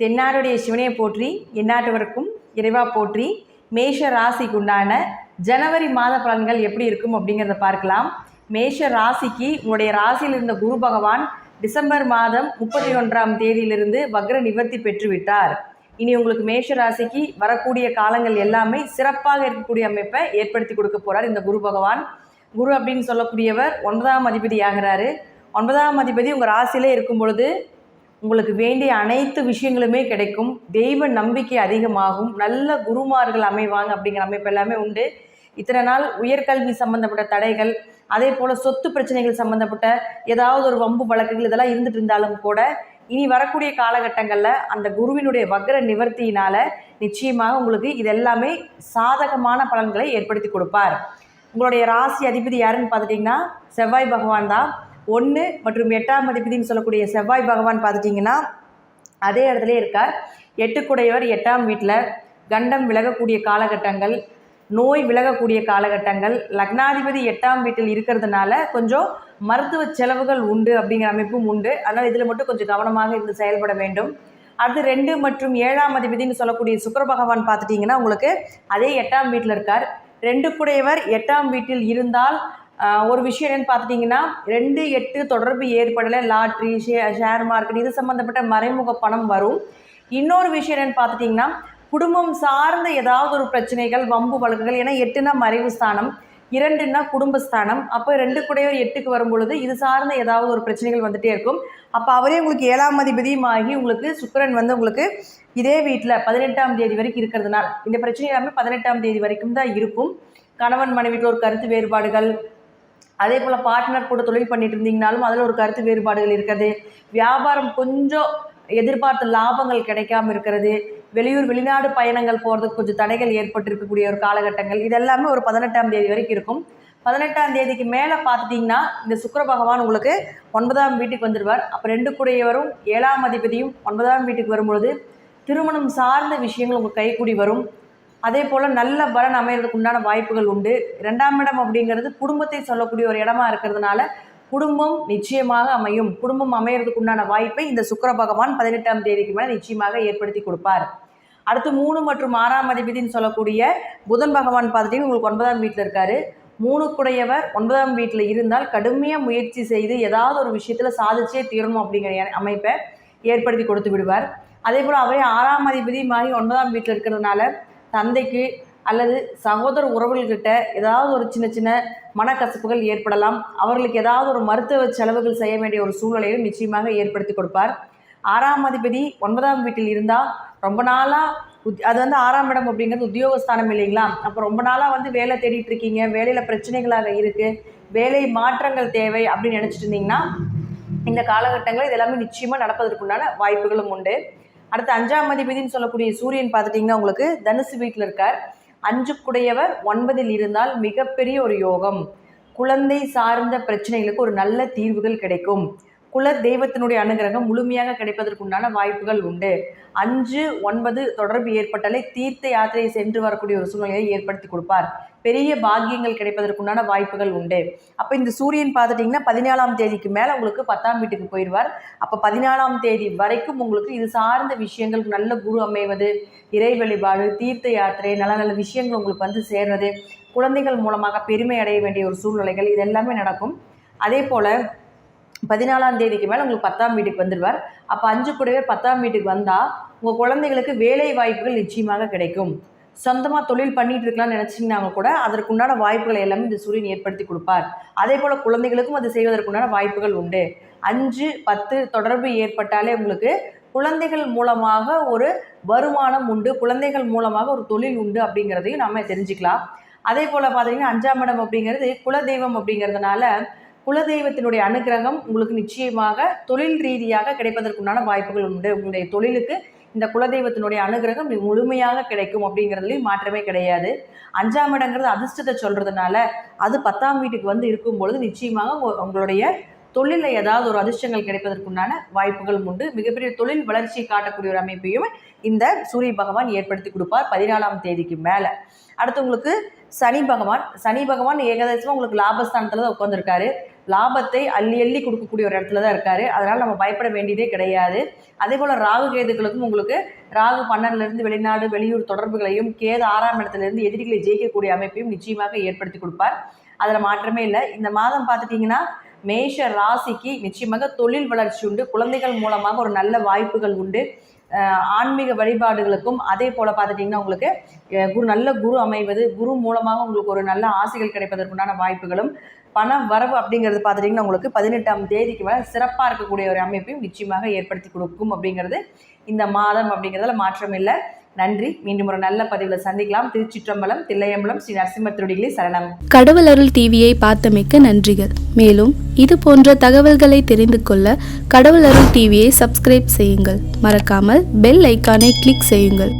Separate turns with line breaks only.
தென்னாருடைய சிவனையை போற்றி எந்நாட்டவருக்கும் இறைவா போற்றி மேஷ ராசிக்கு உண்டான ஜனவரி மாத பலன்கள் எப்படி இருக்கும் அப்படிங்கிறத பார்க்கலாம். மேஷ ராசிக்கு உங்களுடைய ராசியில் இருந்த குரு பகவான் டிசம்பர் மாதம் முப்பத்தி ஒன்றாம் தேதியிலிருந்து வக்ர நிவர்த்தி பெற்றுவிட்டார். இனி உங்களுக்கு மேஷ ராசிக்கு வரக்கூடிய காலங்கள் எல்லாமே சிறப்பாக இருக்கக்கூடிய அமைப்பை ஏற்படுத்தி கொடுக்க போகிறார் இந்த குரு பகவான். குரு அப்படின்னு சொல்லக்கூடியவர் ஒன்பதாம் அதிபதி ஆகிறாரு ஒன்பதாம் அதிபதி உங்கள் ராசியிலே இருக்கும் பொழுது உங்களுக்கு வேண்டிய அனைத்து விஷயங்களுமே கிடைக்கும். தெய்வ நம்பிக்கை அதிகமாகும். நல்ல குருமார்கள் அமைவாங்க அப்படிங்கிற அமைப்பு எல்லாமே உண்டு. இத்தனை நாள் உயர்கல்வி சம்பந்தப்பட்ட தடைகள் அதே போல் சொத்து பிரச்சனைகள் சம்பந்தப்பட்ட ஏதாவது ஒரு வம்பு வழக்குகள் இதெல்லாம் இருந்துட்டு இருந்தாலும் கூட இனி வரக்கூடிய காலகட்டங்களில் அந்த குருவினுடைய வக்ர நிவர்த்தியினால நிச்சயமாக உங்களுக்கு இது எல்லாமே சாதகமான பலன்களை ஏற்படுத்தி கொடுப்பார். உங்களுடைய ராசி அதிபதி யாருன்னு பார்த்துட்டிங்கன்னா செவ்வாய் பகவான் தான். ஒன்று மற்றும் எட்டாம் அதிபதினு சொல்லக்கூடிய செவ்வாய் பகவான் பார்த்துட்டிங்கன்னா அதே இடத்துல இருக்கார். எட்டுக்குடையவர் எட்டாம் வீட்டில் கண்டம் விலகக்கூடிய காலகட்டங்கள் நோய் விலகக்கூடிய காலகட்டங்கள் லக்னாதிபதி எட்டாம் வீட்டில் இருக்கிறதுனால கொஞ்சம் மருத்துவ செலவுகள் உண்டு அப்படிங்கிற அமைப்பும் உண்டு. அதனால் இதில் மட்டும் கொஞ்சம் கவனமாக இருந்து செயல்பட வேண்டும். அடுத்து ரெண்டு மற்றும் ஏழாம் அதிபதினு சொல்லக்கூடிய சுக்கிர பகவான் பார்த்துட்டிங்கன்னா உங்களுக்கு அதே எட்டாம் வீட்டில் இருக்கார். ரெண்டு குடையவர் எட்டாம் வீட்டில் இருந்தால் ஒரு விஷயம் என்னன்னு பார்த்துட்டிங்கன்னா ரெண்டு எட்டு தொடர்பு ஏற்படலை லாட்ரி ஷே ஷேர் மார்க்கெட் இது சம்மந்தப்பட்ட மறைமுக பணம் வரும். இன்னொரு விஷயம் என்னன்னு பார்த்துட்டிங்கன்னா குடும்பம் சார்ந்த ஏதாவது ஒரு பிரச்சனைகள் வம்பு வழக்குகள் ஏன்னா எட்டுனா மறைவு ஸ்தானம் இரண்டுன்னா குடும்பஸ்தானம் அப்போ ரெண்டு கூடையவர் எட்டுக்கு வரும் பொழுது இது சார்ந்த ஏதாவது ஒரு பிரச்சனைகள் வந்துட்டே இருக்கும். அப்போ அவரே உங்களுக்கு ஏழாம் அதிபதியும் ஆகி உங்களுக்கு சுக்கரன் வந்து உங்களுக்கு இதே வீட்டில் பதினெட்டாம் தேதி வரைக்கும் இருக்கிறதுனால இந்த பிரச்சனை எல்லாமே பதினெட்டாம் தேதி வரைக்கும் தான் இருக்கும். கணவன் மனைவிக்கு ஒரு கருத்து வேறுபாடுகள் அதே போல் பார்ட்னர் கூட தொழில் பண்ணிட்டு இருந்தீங்கனாலும் அதில் ஒரு கருத்து வேறுபாடுகள் இருக்கிறது. வியாபாரம் கொஞ்சம் எதிர்பார்த்த லாபங்கள் கிடைக்காம இருக்கிறது. வெளியூர் வெளிநாடு பயணங்கள் போகிறதுக்கு கொஞ்சம் தடைகள் ஏற்பட்டிருக்கக்கூடிய ஒரு காலகட்டங்கள். இதெல்லாமே ஒரு பதினெட்டாம் தேதி வரைக்கும் இருக்கும். பதினெட்டாம் தேதிக்கு மேலே பார்த்துட்டிங்கன்னா இந்த சுக்கர பகவான் உங்களுக்கு ஒன்பதாம் வீட்டுக்கு வந்துடுவார். அப்போ ரெண்டு கூடையவரும் ஏழாம் அதிபதியும் ஒன்பதாம் வீட்டுக்கு வரும்பொழுது திருமணம் சார்ந்த விஷயங்கள் உங்கள் கைக்கூடி வரும். அதே போல் நல்ல பலன் அமைகிறதுக்கு உண்டான வாய்ப்புகள் உண்டு. ரெண்டாம் இடம் அப்படிங்கிறது குடும்பத்தை சொல்லக்கூடிய ஒரு இடமா இருக்கிறதுனால குடும்பம் நிச்சயமாக அமையும். குடும்பம் அமையறதுக்கு உண்டான வாய்ப்பை இந்த சுக்கர பகவான் பதினெட்டாம் தேதிக்கு மேலே நிச்சயமாக ஏற்படுத்தி கொடுப்பார். அடுத்து மூணு மற்றும் ஆறாம் அதிபதினு சொல்லக்கூடிய புதன் பகவான் பார்த்துட்டிங்கன்னா உங்களுக்கு ஒன்பதாம் வீட்டில் இருக்காரு. மூணுக்குடையவர் ஒன்பதாம் வீட்டில் இருந்தால் கடுமையாக முயற்சி செய்து ஏதாவது ஒரு விஷயத்தில் சாதிச்சே தீரணும் அப்படிங்கிற அமைப்பை ஏற்படுத்தி கொடுத்து விடுவார். அதே போல் அவரே ஆறாம் அதிபதியுமாகி ஒன்பதாம் வீட்டில் இருக்கிறதுனால தந்தைக்கு அல்லது சகோதர உறவுகள்கிட்ட ஏதாவது ஒரு சின்ன சின்ன மனக்கசப்புகள் ஏற்படலாம். அவர்களுக்கு ஏதாவது ஒரு மருத்துவ செலவுகள் செய்ய வேண்டிய ஒரு சூழ்நிலையும் நிச்சயமாக ஏற்படுத்தி கொடுப்பார். ஆறாம் அதிபதி ஒன்பதாம் வீட்டில் இருந்தால் ரொம்ப நாளாக உத் அது வந்து ஆறாம் இடம் அப்படிங்கிறது உத்தியோகஸ்தானம் இல்லைங்களா? அப்போ ரொம்ப நாளாக வந்து வேலை தேடிட்டு இருக்கீங்க. வேலையில் பிரச்சனைகளாக இருக்குது வேலை மாற்றங்கள் தேவை அப்படின்னு நினச்சிட்டு இருந்தீங்கன்னா இந்த காலகட்டங்களில் இது எல்லாமே நிச்சயமாக நடப்பதற்குண்டான வாய்ப்புகளும் உண்டு. அடுத்து அஞ்சாம் அதிபதினு சொல்லக்கூடிய சூரியன் பார்த்துட்டிங்கன்னா உங்களுக்கு தனுசு வீட்டில் இருக்கார். அஞ்சுக்குடையவர் ஒன்பதில் இருந்தால் மிகப்பெரிய ஒரு யோகம். குழந்தை சார்ந்த பிரச்சனைகளுக்கு ஒரு நல்ல தீர்வுகள் கிடைக்கும். குல தெய்வத்தினுடைய அனுகிரகம் முழுமையாக கிடைப்பதற்குண்டான வாய்ப்புகள் உண்டு. அஞ்சு ஒன்பது தொடர்பு ஏற்பட்டாலே தீர்த்த யாத்திரையை சென்று வரக்கூடிய ஒரு சூழ்நிலையை ஏற்படுத்தி கொடுப்பார். பெரிய பாக்கியங்கள் கிடைப்பதற்குண்டான வாய்ப்புகள் உண்டு. அப்போ இந்த சூரியன் பார்த்துட்டிங்கன்னா பதினாலாம் தேதிக்கு மேலே உங்களுக்கு பத்தாம் வீட்டுக்கு போயிடுவார். அப்போ பதினாலாம் தேதி வரைக்கும் உங்களுக்கு இது சார்ந்த விஷயங்கள் நல்ல குரு அமைவது இறை வழிபாடு தீர்த்த யாத்திரை நல்ல நல்ல விஷயங்கள் உங்களுக்கு வந்து சேர்றது குழந்தைகள் மூலமாக பெருமை அடைய வேண்டிய ஒரு சூழ்நிலைகள் இது எல்லாமே நடக்கும். அதே போல் பதினாலாம் தேதிக்கு மேலே உங்களுக்கு பத்தாம் வீட்டுக்கு வந்துடுவார். அப்போ அஞ்சு கூடவே பத்தாம் வீட்டுக்கு வந்தால் உங்கள் குழந்தைகளுக்கு வேலை வாய்ப்புகள் நிச்சயமாக கிடைக்கும். சொந்தமாக தொழில் பண்ணிட்டு இருக்கலாம்னு நினச்சிங்கன்னா கூட அதற்குண்டான வாய்ப்புகளை எல்லாமே இந்த சூரியன் ஏற்படுத்தி கொடுப்பார். அதே போல் குழந்தைகளுக்கும் அது செய்வதற்குண்டான வாய்ப்புகள் உண்டு. அஞ்சு பத்து தொடர்பு ஏற்பட்டாலே உங்களுக்கு குழந்தைகள் மூலமாக ஒரு வருமானம் உண்டு. குழந்தைகள் மூலமாக ஒரு தொழில் உண்டு அப்படிங்கிறதையும் நம்ம தெரிஞ்சுக்கலாம். அதே போல் பார்த்தீங்கன்னா அஞ்சாம் இடம் அப்படிங்கிறது குலதெய்வம் அப்படிங்கிறதுனால குலதெய்வத்தினுடைய அனுகிரகம் உங்களுக்கு நிச்சயமாக தொழில் ரீதியாக கிடைப்பதற்குண்டான வாய்ப்புகள் உண்டு. உங்களுடைய தொழிலுக்கு இந்த குலதெய்வத்தினுடைய அனுகிரகம் முழுமையாக கிடைக்கும் அப்படிங்கிறதுலையும் மாற்றமே கிடையாது. அஞ்சாம் இடங்கிறது அதிர்ஷ்டத்தை சொல்கிறதுனால அது பத்தாம் வீட்டுக்கு வந்து இருக்கும் பொழுது நிச்சயமாக உங்களுடைய தொழிலில் ஏதாவது ஒரு அதிர்ஷ்டங்கள் கிடைப்பதற்குண்டான வாய்ப்புகளும் உண்டு. மிகப்பெரிய தொழில் வளர்ச்சியை காட்டக்கூடிய ஒரு அமைப்பையும் இந்த சூரிய பகவான் ஏற்படுத்தி கொடுப்பார் பதினாலாம் தேதிக்கு மேலே. அடுத்து உங்களுக்கு சனி பகவான். சனி பகவான் ஏகதேசமாக உங்களுக்கு லாபஸ்தானத்தில் தான் உட்காந்துருக்காரு லாபத்தை அள்ளி அள்ளி கொடுக்கக்கூடிய ஒரு இடத்துல தான் இருக்காரு. அதனால் நம்ம பயப்பட வேண்டியதே கிடையாது. அதே போல் ராகு கேதுகளுக்கும் உங்களுக்கு ராகு பன்னன்லேருந்து வெளிநாடு வெளியூர் தொடர்புகளையும் கேது ஆறாம் இடத்துலேருந்து எதிரிகளை ஜெயிக்கக்கூடிய அமைப்பையும் நிச்சயமாக ஏற்படுத்தி கொடுப்பார். அதில் மாற்றமே இல்லை. இந்த மாதம் பார்த்துட்டிங்கன்னா மேஷ ராசிக்கு நிச்சயமாக தொழில் வளர்ச்சி உண்டு. குழந்தைகள் மூலமாக ஒரு நல்ல வாய்ப்புகள் உண்டு. ஆன்மீக வழிபாடுகளுக்கும் அதே போல் பார்த்துட்டிங்கன்னா உங்களுக்கு குரு நல்ல குரு அமைவது குரு மூலமாக உங்களுக்கு ஒரு நல்ல ஆசைகள் கிடைப்பதற்குண்டான வாய்ப்புகளும் பண வரவு அப்படிங்கிறது பார்த்துட்டிங்கன்னா உங்களுக்கு பதினெட்டாம் தேதிக்கு மேலே சிறப்பாக இருக்கக்கூடிய ஒரு அமைப்பையும் நிச்சயமாக ஏற்படுத்தி கொடுக்கும் அப்படிங்கிறது இந்த மாதம் அப்படிங்கிறதுல மாற்றம் இல்லை நன்றி. மீண்டும் ஒரு நல்ல பதிவில் சந்திக்கலாம். திருச்சிற்றம்பலம் தில்லையம்பலம் ஸ்ரீ நரசிம்ம திருடிகளே சரணம்.
கடவுள் அருள் டிவியை பார்த்தமைக்க நன்றிகள். மேலும் இது போன்ற தகவல்களை தெரிந்து கொள்ள கடவுள் அருள் டிவியை சப்ஸ்கிரைப் செய்யுங்கள். மறக்காமல் பெல் ஐக்கானை கிளிக் செய்யுங்கள்.